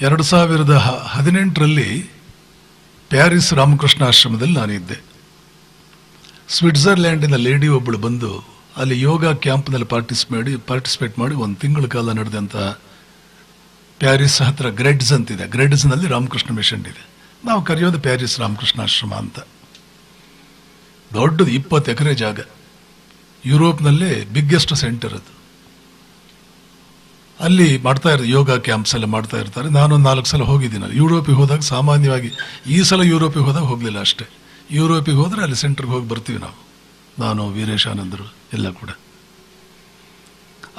ಎರಡು ಸಾವಿರದ ಹದಿನೆಂಟರಲ್ಲಿ ಪ್ಯಾರಿಸ್ ರಾಮಕೃಷ್ಣ ಆಶ್ರಮದಲ್ಲಿ ನಾನಿದ್ದೆ. ಸ್ವಿಟ್ಜರ್ಲ್ಯಾಂಡಿನ ಲೇಡಿ ಒಬ್ಬಳು ಬಂದು ಅಲ್ಲಿ ಯೋಗ ಕ್ಯಾಂಪ್ನಲ್ಲಿ ಪಾರ್ಟಿಸ್ ಮಾಡಿ, ಪಾರ್ಟಿಸಿಪೇಟ್ ಮಾಡಿ ಒಂದು ತಿಂಗಳ ಕಾಲ ನಡೆದಂತಹ ಪ್ಯಾರಿಸ್ ಹತ್ರ ಗ್ರೆಡ್ಸ್ ಅಂತಿದೆ. ಗ್ರೆಡ್ಸ್ನಲ್ಲಿ ರಾಮಕೃಷ್ಣ ಮಿಷನ್ ಇದೆ. ನಾವು ಕರೆಯೋದು ಪ್ಯಾರಿಸ್ ರಾಮಕೃಷ್ಣ ಆಶ್ರಮ ಅಂತ. ದೊಡ್ಡದು ಇಪ್ಪತ್ತು ಎಕರೆ ಜಾಗ. ಯುರೋಪ್ನಲ್ಲೇ ಬಿಗ್ಗೆಸ್ಟ್ ಸೆಂಟರ್ ಅದು. ಅಲ್ಲಿ ಮಾಡ್ತಾ ಇರ್ತಾರೆ, ಯೋಗ ಕ್ಯಾಂಪ್ಸ್ ಎಲ್ಲ ಮಾಡ್ತಾ ಇರ್ತಾರೆ. ನಾನೊಂದು ನಾಲ್ಕು ಸಲ ಹೋಗಿದ್ದೀನಿ. ಯುರೋಪಿಗೆ ಹೋದಾಗ ಸಾಮಾನ್ಯವಾಗಿ ಈ ಸಲ ಯುರೋಪಿಗೆ ಹೋದಾಗ ಹೋಗಲಿಲ್ಲ ಅಷ್ಟೇ. ಯುರೋಪಿಗೆ ಹೋದರೆ ಅಲ್ಲಿ ಸೆಂಟ್ರಿಗೆ ಹೋಗಿ ಬರ್ತೀವಿ ನಾವು. ನಾನು ವೀರೇಶ್ ಆನಂದರು ಎಲ್ಲ ಕೂಡ.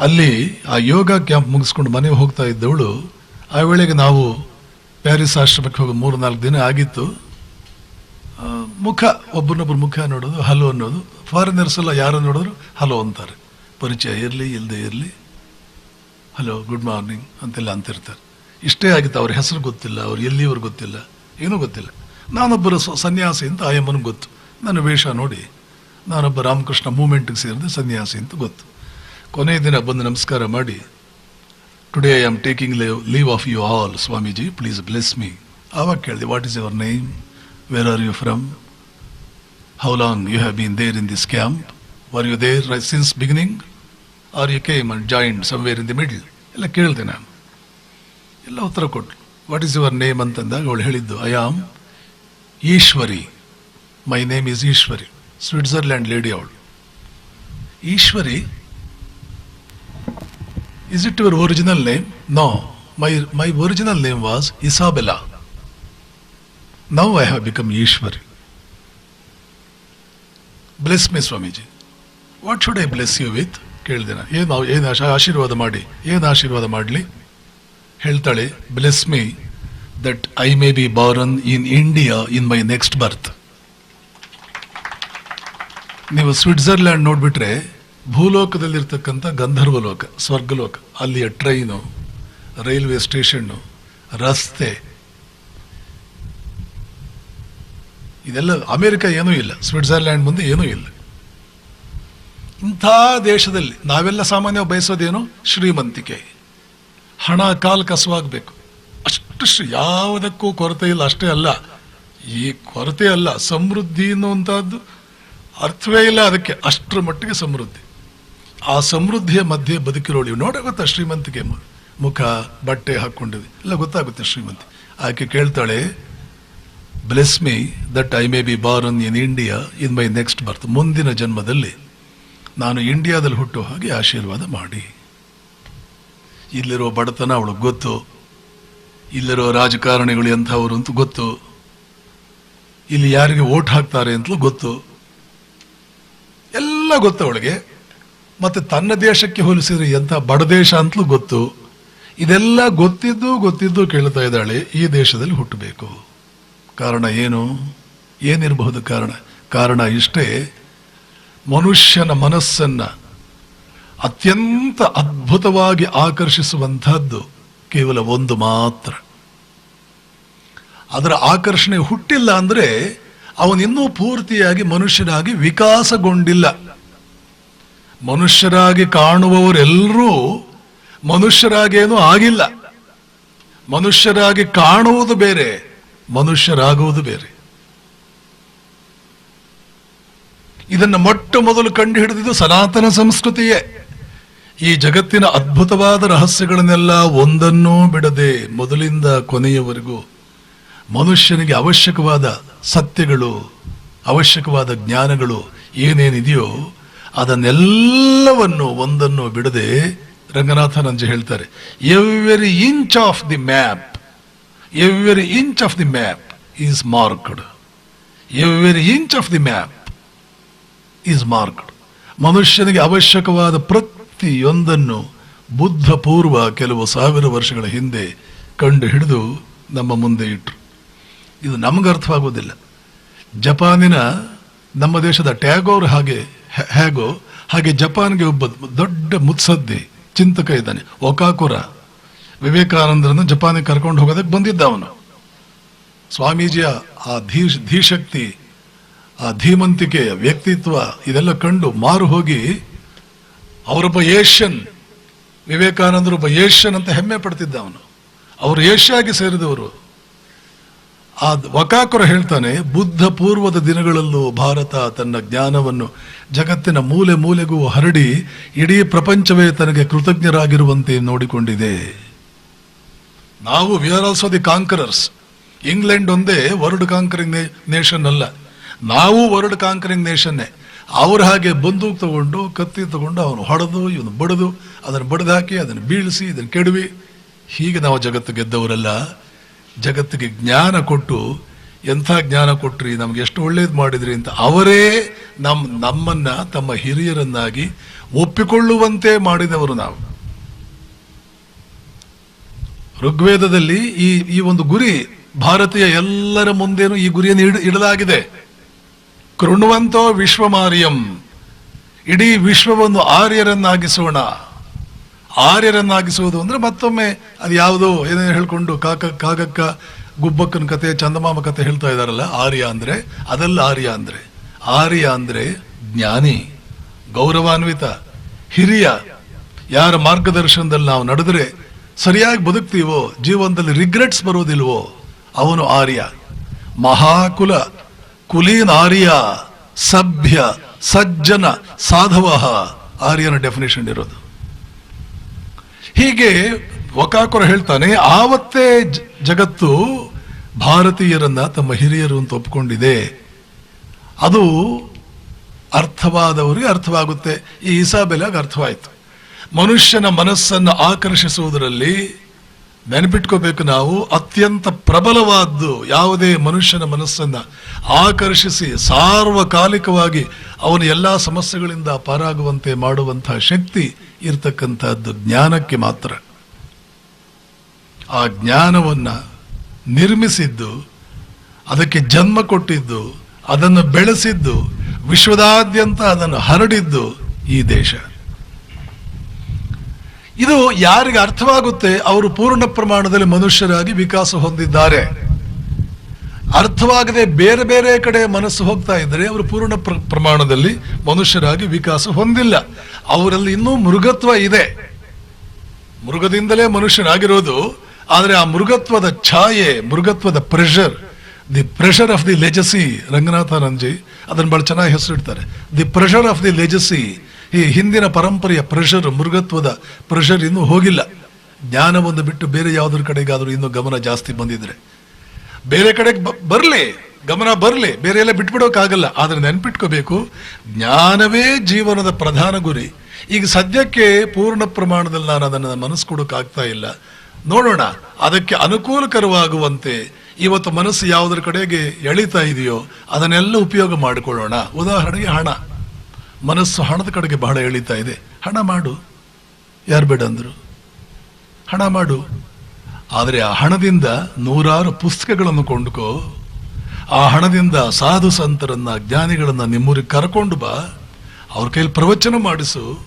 ಅಲ್ಲಿ ಆ ಯೋಗ ಕ್ಯಾಂಪ್ ಮುಗಿಸ್ಕೊಂಡು ಮನೆಗೆ ಹೋಗ್ತಾ ಇದ್ದವಳು, ಆ ವೇಳೆಗೆ ನಾವು ಪ್ಯಾರಿಸ್ ಆಶ್ರಮಕ್ಕೆ ಹೋಗಿ ಮೂರು ನಾಲ್ಕು ದಿನ ಆಗಿತ್ತು. ಮುಖ ಒಬ್ಬರನ್ನೊಬ್ಬರು ಮುಖ ನೋಡೋದು, ಹಲೋ ಅನ್ನೋದು. ಫಾರಿನರ್ಸ್ ಎಲ್ಲ ಯಾರು ನೋಡಿದ್ರು, ಹಲೋ ಅಂತಾರೆ. ಪರಿಚಯ ಇರಲಿ ಇಲ್ಲದೆ ಇರಲಿ. ಹಲೋ, ಗುಡ್ ಮಾರ್ನಿಂಗ್ ಅಂತೆಲ್ಲ ಅಂತಿರ್ತಾರೆ. ಇಷ್ಟೇ ಆಗಿತ್ತು, ಅವ್ರ ಹೆಸರು ಗೊತ್ತಿಲ್ಲ, ಅವ್ರು ಎಲ್ಲಿಯವ್ರು ಗೊತ್ತಿಲ್ಲ, ಏನೂ ಗೊತ್ತಿಲ್ಲ. ನಾನೊಬ್ಬರ ಸನ್ಯಾಸಿ ಅಂತ ಆಯಮ್ಮನಿಗೆ ಗೊತ್ತು. ನನ್ನ ವೇಷ ನೋಡಿ, ನಾನೊಬ್ಬ ರಾಮಕೃಷ್ಣ ಮೂಮೆಂಟಿಗೆ ಸೇರಿದ, ಸನ್ಯಾಸಿ ಅಂತ ಗೊತ್ತು. ಕೊನೆಯ ದಿನ ಬಂದು ನಮಸ್ಕಾರ ಮಾಡಿ today I am taking leave leave of you all Swamiji please bless me ಆವಾಗ ಕೇಳಿದೆ what is your name where are you from how long you have been there in this camp were you there since beginning are you came and joined somewhere in the middle ಎಲ್ಲ ಕೇಳಿದೆ ನಾನು. ಎಲ್ಲ ಉತ್ತರ ಕೊಟ್ಟು what is your name ಅಂತಂದಾಗ ಅವಳು ಹೇಳಿದ್ದು I am Ishwari my name is Ishwari Switzerland lady ಅವಳು. Ishwari is it your original name no my my original name was Isabella now I have become Ishwari bless me Swamiji what should I bless you with ಕೇಳಿದೆ ನಾನು ಏನು ಏನು ಆಶ- ಆಶೀರ್ವಾದ ಮಾಡಿ. ಏನು ಆಶೀರ್ವಾದ ಮಾಡಲಿ? ಹೇಳ್ತಾಳೆ bless me that I may be born in India in my next birth ನೀವು ಸ್ವಿಟ್ಜರ್ಲ್ಯಾಂಡ್ ನೋಡ್ಬಿಟ್ರೆ, ಭೂಲೋಕದಲ್ಲಿರ್ತಕ್ಕಂಥ ಗಂಧರ್ವ ಲೋಕ, ಸ್ವರ್ಗಲೋಕ, ಅಲ್ಲಿಯ ಟ್ರೈನು ರೈಲ್ವೆ ಸ್ಟೇಷನ್ನು ರಸ್ತೆ. ಇದೆಲ್ಲ ಅಮೇರಿಕಾ ಏನೂ ಇಲ್ಲ. ಸ್ವಿಟ್ಜರ್ಲ್ಯಾಂಡ್ ಮುಂದೆ ಏನೂ ಇಲ್ಲ. ಇಂಥ ದೇಶದಲ್ಲಿ ನಾವೆಲ್ಲ ಸಾಮಾನ್ಯ ಬಯಸೋದೇನು? ಶ್ರೀಮಂತಿಕೆ. ಹಣ ಕಾಲು ಕಸವಾಗಬೇಕು. ಅಷ್ಟು ಶ್ರೀ- ಯಾವುದಕ್ಕೂ ಕೊರತೆ ಇಲ್ಲ, ಅಷ್ಟೇ ಅಲ್ಲ. ಈ ಕೊರತೆ ಅಲ್ಲ, ಸಮೃದ್ಧಿ ಅನ್ನುವಂಥದ್ದು ಅರ್ಥವೇ ಇಲ್ಲ ಅದಕ್ಕೆ. ಅಷ್ಟರ ಮಟ್ಟಿಗೆ ಸಮೃದ್ಧಿ. ಆ ಸಮೃದ್ಧಿಯ ಮಧ್ಯೆ ಬದುಕಿರೋಳಿ ನೋಡ ಗೊತ್ತಾ ಶ್ರೀಮಂತಿಕೆ ಮುಖ, ಬಟ್ಟೆ ಹಾಕೊಂಡಿದೆ ಎಲ್ಲ ಗೊತ್ತಾಗುತ್ತೆ ಶ್ರೀಮಂತಿ. ಆಕೆ ಕೇಳ್ತಾಳೆ bless me that I may be born in India in my next birth ಮುಂದಿನ ಜನ್ಮದಲ್ಲಿ ನಾನು ಇಂಡಿಯಾದಲ್ಲಿ ಹುಟ್ಟೋ ಹಾಗೆ ಆಶೀರ್ವಾದ ಮಾಡಿ. ಇಲ್ಲಿರೋ ಬಡತನ ಅವಳಿಗೆ ಗೊತ್ತು. ಇಲ್ಲಿರೋ ರಾಜಕಾರಣಿಗಳು ಎಂಥವರು ಅಂತ ಗೊತ್ತು. ಇಲ್ಲಿ ಯಾರಿಗೆ ಓಟ್ ಹಾಕ್ತಾರೆ ಅಂತಲೂ ಗೊತ್ತು. ಎಲ್ಲ ಗೊತ್ತು ಅವಳಿಗೆ. ಮತ್ತೆ ತನ್ನ ದೇಶಕ್ಕೆ ಹೋಲಿಸಿದ್ರೆ ಎಂಥ ಬಡ ದೇಶ ಅಂತಲೂ ಗೊತ್ತು. ಇದೆಲ್ಲ ಗೊತ್ತಿದ್ದು ಗೊತ್ತಿದ್ದು ಕೇಳ್ತಾ ಇದ್ದಾಳೆ ಈ ದೇಶದಲ್ಲಿ ಹುಟ್ಟಬೇಕು. ಕಾರಣ ಏನು? ಏನಿರಬಹುದು ಕಾರಣ? ಕಾರಣ ಇಷ್ಟೇ. ಮನುಷ್ಯನ ಮನಸ್ಸನ್ನ ಅತ್ಯಂತ ಅದ್ಭುತವಾಗಿ ಆಕರ್ಷಿಸುವಂತಹದ್ದು ಕೇವಲ ಒಂದು ಮಾತ್ರ. ಅದರ ಆಕರ್ಷಣೆ ಹುಟ್ಟಿಲ್ಲ ಅಂದ್ರೆ ಅವನಿನ್ನೂ ಪೂರ್ತಿಯಾಗಿ ಮನುಷ್ಯನಾಗಿ ವಿಕಾಸಗೊಂಡಿಲ್ಲ. ಮನುಷ್ಯರಾಗಿ ಕಾಣುವವರೆಲ್ಲರೂ ಮನುಷ್ಯರಾಗೇನೂ ಆಗಿಲ್ಲ. ಮನುಷ್ಯರಾಗಿ ಕಾಣುವುದು ಬೇರೆ, ಮನುಷ್ಯರಾಗುವುದು ಬೇರೆ. ಇದನ್ನು ಮೊಟ್ಟ ಮೊದಲು ಕಂಡು ಹಿಡಿದಿದ್ದು ಸನಾತನ ಸಂಸ್ಕೃತಿಯೇ. ಈ ಜಗತ್ತಿನ ಅದ್ಭುತವಾದ ರಹಸ್ಯಗಳನ್ನೆಲ್ಲ ಒಂದನ್ನೂ ಬಿಡದೆ ಮೊದಲಿಂದ ಕೊನೆಯವರೆಗೂ ಮನುಷ್ಯನಿಗೆ ಅವಶ್ಯಕವಾದ ಸತ್ಯಗಳು, ಅವಶ್ಯಕವಾದ ಜ್ಞಾನಗಳು ಏನೇನಿದೆಯೋ ಅದನ್ನೆಲ್ಲವನ್ನು ಒಂದನ್ನು ಬಿಡದೆ ರಂಗನಾಥನಂಜ ಹೇಳ್ತಾರೆ every inch of the map every inch of the map is marked every inch of the map is marked ಮನುಷ್ಯನಿಗೆ ಅವಶ್ಯಕವಾದ ಪ್ರತಿಯೊಂದನ್ನು ಬುದ್ಧಪೂರ್ವ ಕೆಲವು ಸಾವಿರ ವರ್ಷಗಳ ಹಿಂದೆ ಕಂಡು ಹಿಡಿದು ನಮ್ಮ ಮುಂದೆ ಇಟ್ಟರು ಇದು ನಮಗೆ ಅರ್ಥವಾಗುವುದಿಲ್ಲ. ಜಪಾನಿನ ನಮ್ಮ ದೇಶದ ಟ್ಯಾಗೋರ್ ಹಾಗೆ ಹೇಗೋ, ಹಾಗೆ ಜಪಾನ್ಗೆ ಒಬ್ಬ ದೊಡ್ಡ ಮುತ್ಸದ್ದಿ ಚಿಂತಕ ಇದ್ದಾನೆ, ಒಕಾಕುರ. ವಿವೇಕಾನಂದರನ್ನು ಜಪಾನಿಗೆ ಕರ್ಕೊಂಡು ಹೋಗೋದಕ್ಕೆ ಬಂದಿದ್ದ ಅವನು. ಸ್ವಾಮೀಜಿಯ ಆ ಧೀಶ್ ಧೀಶಕ್ತಿ ಆ ಧೀಮಂತಿಕೆಯ ವ್ಯಕ್ತಿತ್ವ ಇದೆಲ್ಲ ಕಂಡು ಮಾರು ಹೋಗಿ ಅವರೊಬ್ಬ ಏಷ್ಯನ್ ವಿವೇಕಾನಂದರೊಬ್ಬ ಏಷ್ಯನ್ ಅಂತ ಹೆಮ್ಮೆ ಪಡ್ತಿದ್ದ ಅವನು. ಅವರು ಏಷ್ಯಾಗೆ ಸೇರಿದವರು. ಆ ವಕಾಕುರ ಹೇಳ್ತಾನೆ, ಬುದ್ಧ ಪೂರ್ವದ ದಿನಗಳಲ್ಲೂ ಭಾರತ ತನ್ನ ಜ್ಞಾನವನ್ನು ಜಗತ್ತಿನ ಮೂಲೆ ಮೂಲೆಗೂ ಹರಡಿ ಇಡೀ ಪ್ರಪಂಚವೇ ತನಗೆ ಕೃತಜ್ಞರಾಗಿರುವಂತೆ ನೋಡಿಕೊಂಡಿದೆ. ನಾವು we are also the conquerors England ಒಂದೇ ವರ್ಲ್ಡ್ ಕಾಂಕರಿಂಗ್ ನೇಷನ್ ಅಲ್ಲ. ನಾವು ವರ್ಲ್ಡ್ ಕಾಂಕರಿಂಗ್ ನೇಷನ್ನೇ. ಅವ್ರ ಹಾಗೆ ಬಂದೂಕು ತಗೊಂಡು, ಕತ್ತಿ ತಗೊಂಡು ಅವನು ಹೊಡೆದು, ಇವನು ಬಡಿದು, ಅದನ್ನು ಬಡಿದಾಕಿ ಅದನ್ನು ಬೀಳಿಸಿ, ಇದನ್ನು ಕೆಡವಿ. ಹೀಗೆ ನಾವು ಜಗತ್ತು ಗೆದ್ದವರೆಲ್ಲ, ಜಗತ್ತಿಗೆ ಜ್ಞಾನ ಕೊಟ್ಟು, ಎಂಥ ಜ್ಞಾನ ಕೊಟ್ರಿ, ನಮ್ಗೆ ಎಷ್ಟು ಒಳ್ಳೇದು ಮಾಡಿದ್ರಿ ಅಂತ ಅವರೇ ನಮ್ಮ ನಮ್ಮನ್ನು, ತಮ್ಮ ಹಿರಿಯರನ್ನಾಗಿ ಒಪ್ಪಿಕೊಳ್ಳುವಂತೆ ಮಾಡಿದವರು ನಾವು. ಋಗ್ವೇದದಲ್ಲಿ ಈ ಈ ಒಂದು ಗುರಿ, ಭಾರತೀಯ ಎಲ್ಲರ ಮುಂದೇನು ಈ ಗುರಿಯನ್ನು ಇಡ, ಇಡಲಾಗಿದೆ. ಕೃಣ್ವಂತೋ ವಿಶ್ವಮಾರ್ಯಂ. ಇಡೀ ವಿಶ್ವವನ್ನು ಆರ್ಯರನ್ನಾಗಿಸೋಣ. ಆರ್ಯರನ್ನಾಗಿಸುವುದು ಅಂದರೆ ಮತ್ತೊಮ್ಮೆ ಅದು ಯಾವುದೋ ಏನೇನು ಹೇಳ್ಕೊಂಡು ಕಾಕ, ಕಾಗಕ್ಕ, ಗುಬ್ಬಕ್ಕನ ಕತೆ, ಚಂದಮಾಮ ಕತೆ ಹೇಳ್ತಾ ಇದ್ದಾರಲ್ಲ, ಆರ್ಯ ಅಂದ್ರೆ, ಅದಲ್ಲ ಆರ್ಯ ಅಂದ್ರೆ. ಆರ್ಯ ಅಂದ್ರೆ ಜ್ಞಾನಿ, ಗೌರವಾನ್ವಿತ, ಹಿರಿಯ. ಯಾರ ಮಾರ್ಗದರ್ಶನದಲ್ಲಿ ನಾವು ನಡೆದ್ರೆ ಸರಿಯಾಗಿ ಬದುಕ್ತೀವೋ, ಜೀವನದಲ್ಲಿ ರಿಗ್ರೆಟ್ಸ್ ಬರೋದಿಲ್ವೋ, ಅವನು ಆರ್ಯ. ಮಹಾಕುಲ. ಕುಲೀನ್ ಆರ್ಯ ಸಭ್ಯ ಸಜ್ಜನ ಸಾಧವ ಆರ್ಯನ ಡೆಫಿನೇಷನ್ ಇರೋದು. ಹೀಗೆ ಒಕಾಕುರ ಹೇಳ್ತಾನೆ, ಆವತ್ತೇ ಜಗತ್ತು ಭಾರತೀಯರನ್ನ, ತಮ್ಮ ಹಿರಿಯರು ಅಂತ ಒಪ್ಕೊಂಡಿದೆ. ಅದು ಅರ್ಥವಾದವರಿಗೆ ಅರ್ಥವಾಗುತ್ತೆ. ಈ ಇಸಾಬೆಲೆ ಅರ್ಥವಾಯಿತು. ಮನುಷ್ಯನ ಮನಸ್ಸನ್ನು ಆಕರ್ಷಿಸುವುದರಲ್ಲಿ ನೆನಪಿಟ್ಕೋಬೇಕು ನಾವು, ಅತ್ಯಂತ ಪ್ರಬಲವಾದ್ದು ಯಾವುದೇ ಮನುಷ್ಯನ ಮನಸ್ಸನ್ನು ಆಕರ್ಷಿಸಿ, ಸಾರ್ವಕಾಲಿಕವಾಗಿ ಅವನ ಎಲ್ಲ ಸಮಸ್ಯೆಗಳಿಂದ ಪಾರಾಗುವಂತೆ ಮಾಡುವಂತಹ ಶಕ್ತಿ ಇರತಕ್ಕಂಥದ್ದು ಜ್ಞಾನಕ್ಕೆ ಮಾತ್ರ. ಆ ಜ್ಞಾನವನ್ನು ನಿರ್ಮಿಸಿದ್ದು, ಅದಕ್ಕೆ ಜನ್ಮ ಕೊಟ್ಟಿದ್ದು, ಅದನ್ನು ಬೆಳೆಸಿದ್ದು, ವಿಶ್ವದಾದ್ಯಂತ ಅದನ್ನು ಹರಡಿದ್ದು ಈ ದೇಶ. ಇದು ಯಾರಿಗೆ ಅರ್ಥವಾಗುತ್ತೆ? ಅವರು ಪೂರ್ಣ ಪ್ರಮಾಣದಲ್ಲಿ ಮನುಷ್ಯರಾಗಿ ವಿಕಾಸ ಹೊಂದಿದ್ದಾರೆ. ಅರ್ಥವಾಗದೆ ಬೇರೆ ಬೇರೆ ಕಡೆ ಮನಸ್ಸು ಹೋಗ್ತಾ ಇದ್ದರೆ ಅವರು ಪೂರ್ಣ ಪ್ರ- ಪ್ರಮಾಣದಲ್ಲಿ ಮನುಷ್ಯರಾಗಿ ವಿಕಾಸ ಹೊಂದಿಲ್ಲ. ಅವರಲ್ಲಿ ಇನ್ನೂ ಮೃಗತ್ವ ಇದೆ. ಮೃಗದಿಂದಲೇ ಮನುಷ್ಯನಾಗಿರೋದು. ಆದರೆ ಆ ಮೃಗತ್ವದ ಛಾಯೆ, ಮೃಗತ್ವದ pressure the pressure of the legacy Ranganathanandji ಅದನ್ನು ಭಾಳ ಚೆನ್ನಾಗಿ ಹೆಸರಿಡ್ತಾರೆ. The pressure of the legacy ಈ ಹಿಂದಿನ ಪರಂಪರೆಯ ಪ್ರೆಷರ್ ಮೃಗತ್ವದ ಪ್ರೆಷರ್ ಇನ್ನೂ ಹೋಗಿಲ್ಲ. ಜ್ಞಾನವನ್ನು ಬಿಟ್ಟು ಬೇರೆ ಯಾವುದ್ರ ಕಡೆಗಾದರೂ ಇನ್ನೂ ಗಮನ ಜಾಸ್ತಿ ಬಂದಿದ್ರೆ. ಬೇರೆ ಕಡೆಗೆ ಬರಲಿ, ಗಮನ ಬರಲಿ, ಬೇರೆ ಎಲ್ಲ ಬಿಟ್ಬಿಡೋಕ್ಕಾಗಲ್ಲ ಆದರೆ ನೆನ್ಪಿಟ್ಕೋಬೇಕು, ಜ್ಞಾನವೇ ಜೀವನದ ಪ್ರಧಾನ ಗುರಿ. ಈಗ ಸದ್ಯಕ್ಕೆ ಪೂರ್ಣ ಪ್ರಮಾಣದಲ್ಲಿ ನಾನು ಅದನ್ನು ಮನಸ್ಸು ಕೊಡೋಕ್ಕಾಗ್ತಾ ಇಲ್ಲ. ನೋಡೋಣ, ಅದಕ್ಕೆ ಅನುಕೂಲಕರವಾಗುವಂತೆ ಇವತ್ತು ಮನಸ್ಸು ಯಾವುದ್ರ ಕಡೆಗೆ ಎಳಿತಾ ಇದೆಯೋ ಅದನ್ನೆಲ್ಲ ಉಪಯೋಗ ಮಾಡಿಕೊಳ್ಳೋಣ. ಉದಾಹರಣೆಗೆ ಹಣ. ಮನಸ್ಸು ಹಣದ ಕಡೆಗೆ ಬಹಳ ಎಳಿತಾ ಇದೆ. ಹಣ ಮಾಡು. ಯಾರು ಬೇಡ ಅಂದರು. ಹಣ ಮಾಡು. ಆದರೆ ಆ ಹಣದಿಂದ ನೂರಾರು ಪುಸ್ತಕಗಳನ್ನು ಕೊಂಡುಕೋ. ಆ ಹಣದಿಂದ ಸಾಧು ಸಂತರನ್ನ, ಜ್ಞಾನಿಗಳನ್ನು ನಿಮ್ಮೂರಿಗೆ ಕರ್ಕೊಂಡು ಬಾ. ಅವ್ರ ಕೈಲಿ ಪ್ರವಚನ ಮಾಡಿಸು.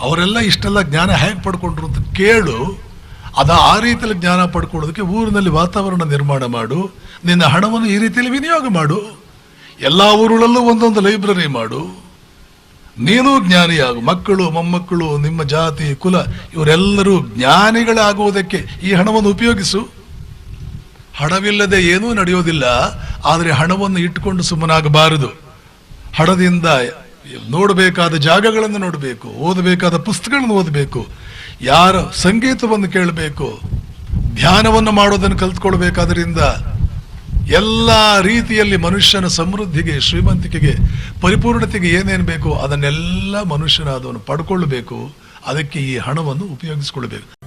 ಅವರೆಲ್ಲ ಇಷ್ಟೆಲ್ಲ ಜ್ಞಾನ ಹೇಗೆ ಪಡ್ಕೊಂಡ್ರು ಅಂತ ಕೇಳು. ಅದ ಆ ರೀತಿಯಲ್ಲಿ ಜ್ಞಾನ ಪಡ್ಕೊಳ್ಳೋದಕ್ಕೆ ಊರಿನಲ್ಲಿ ವಾತಾವರಣ ನಿರ್ಮಾಣ ಮಾಡು. ನಿನ್ನ ಹಣವನ್ನು ಈ ರೀತಿಯಲ್ಲಿ ವಿನಿಯೋಗ ಮಾಡು. ಎಲ್ಲ ಊರುಗಳಲ್ಲೂ ಒಂದೊಂದು ಲೈಬ್ರರಿ ಮಾಡು. ನೀನು ಜ್ಞಾನಿಯಾಗು. ಮಕ್ಕಳು, ಮೊಮ್ಮಕ್ಕಳು, ನಿಮ್ಮ ಜಾತಿ, ಕುಲ, ಇವರೆಲ್ಲರೂ ಜ್ಞಾನಿಗಳಾಗುವುದಕ್ಕೆ ಈ ಹಣವನ್ನು ಉಪಯೋಗಿಸು. ಹಣವಿಲ್ಲದೆ ಏನೂ ನಡೆಯೋದಿಲ್ಲ, ಆದರೆ ಹಣವನ್ನು ಇಟ್ಟುಕೊಂಡು ಸುಮ್ಮನಾಗಬಾರದು. ಹಣದಿಂದ ನೋಡಬೇಕಾದ ಜಾಗಗಳನ್ನು ನೋಡಬೇಕು, ಓದಬೇಕಾದ ಪುಸ್ತಕಗಳನ್ನು ಓದಬೇಕು, ಯಾರ ಸಂಗೀತವನ್ನು ಕೇಳಬೇಕು, ಧ್ಯಾನವನ್ನು ಮಾಡೋದನ್ನು ಕಲ್ತ್ಕೊಳ್ಬೇಕಾದ್ರಿಂದ ಎಲ್ಲ ರೀತಿಯಲ್ಲಿ ಮನುಷ್ಯನ ಸಮೃದ್ಧಿಗೆ, ಶ್ರೀಮಂತಿಕೆಗೆ, ಪರಿಪೂರ್ಣತೆಗೆ ಏನೇನು ಬೇಕು ಅದನ್ನೆಲ್ಲ ಮನುಷ್ಯನಾದವನು ಪಡ್ಕೊಳ್ಬೇಕು. ಅದಕ್ಕೆ ಈ ಹಣವನ್ನು ಉಪಯೋಗಿಸಿಕೊಳ್ಬೇಕು.